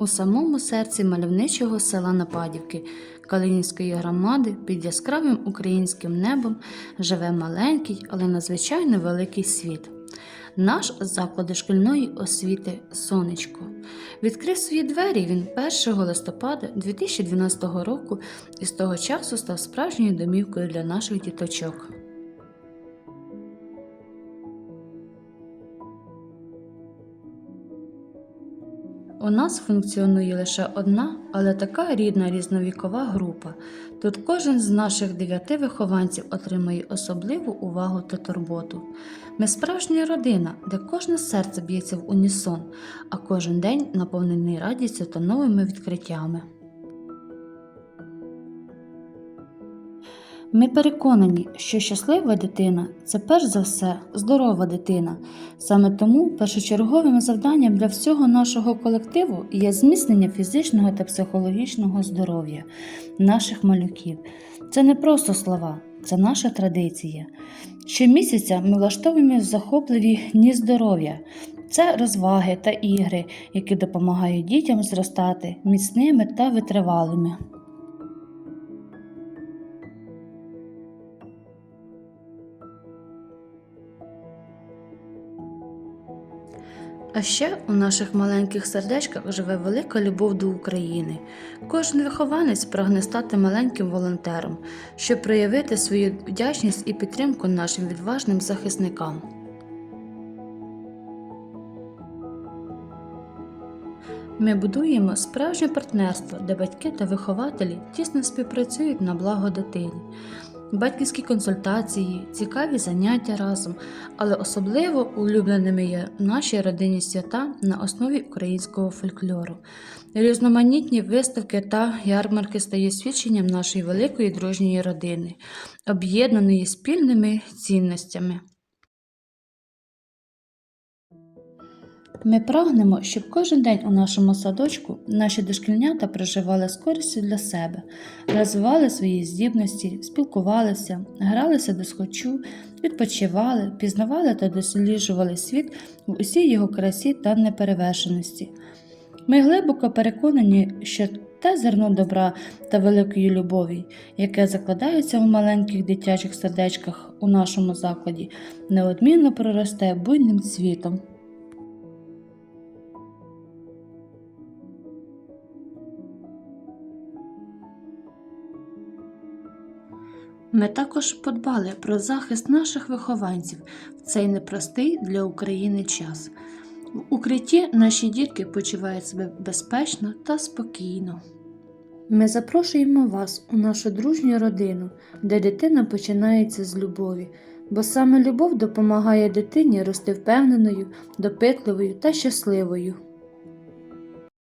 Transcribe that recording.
У самому серці мальовничого села Нападівки Калинівської громади під яскравим українським небом живе маленький, але надзвичайно великий світ. Наш заклад дошкільної освіти Сонечко відкрив свої двері він 1 листопада 2012 року і з того часу став справжньою домівкою для наших діточок. У нас функціонує лише одна, але така рідна різновікова група. Тут кожен з наших дев'яти вихованців отримує особливу увагу та турботу. Ми справжня родина, де кожне серце б'ється в унісон, а кожен день наповнений радістю та новими відкриттями. Ми переконані, що щаслива дитина це перш за все здорова дитина. Саме тому першочерговим завданням для всього нашого колективу є зміцнення фізичного та психологічного здоров'я наших малюків. Це не просто слова, це наша традиція. Щомісяця ми влаштовуємо захопливі дні здоров'я. Це розваги та ігри, які допомагають дітям зростати міцними та витривалими. А ще у наших маленьких сердечках живе велика любов до України. Кожен вихованець прагне стати маленьким волонтером, щоб проявити свою вдячність і підтримку нашим відважним захисникам. Ми будуємо справжнє партнерство, де батьки та вихователі тісно співпрацюють на благо дитині. Батьківські консультації, цікаві заняття разом, але особливо улюбленими є наші родинні свята на основі українського фольклору. Різноманітні виставки та ярмарки стає свідченням нашої великої дружньої родини, об'єднаної спільними цінностями. Ми прагнемо, щоб кожен день у нашому садочку наші дошкільнята проживали з користю для себе, розвивали свої здібності, спілкувалися, гралися до схочу, відпочивали, пізнавали та досліджували світ в усій його красі та неперевершеності. Ми глибоко переконані, що те зерно добра та великої любові, яке закладається в маленьких дитячих сердечках у нашому закладі, неодмінно проросте буйним цвітом. Ми також подбали про захист наших вихованців в цей непростий для України час. В укритті наші дітки почувають себе безпечно та спокійно. Ми запрошуємо вас у нашу дружню родину, де дитина починається з любові, бо саме любов допомагає дитині рости впевненою, допитливою та щасливою.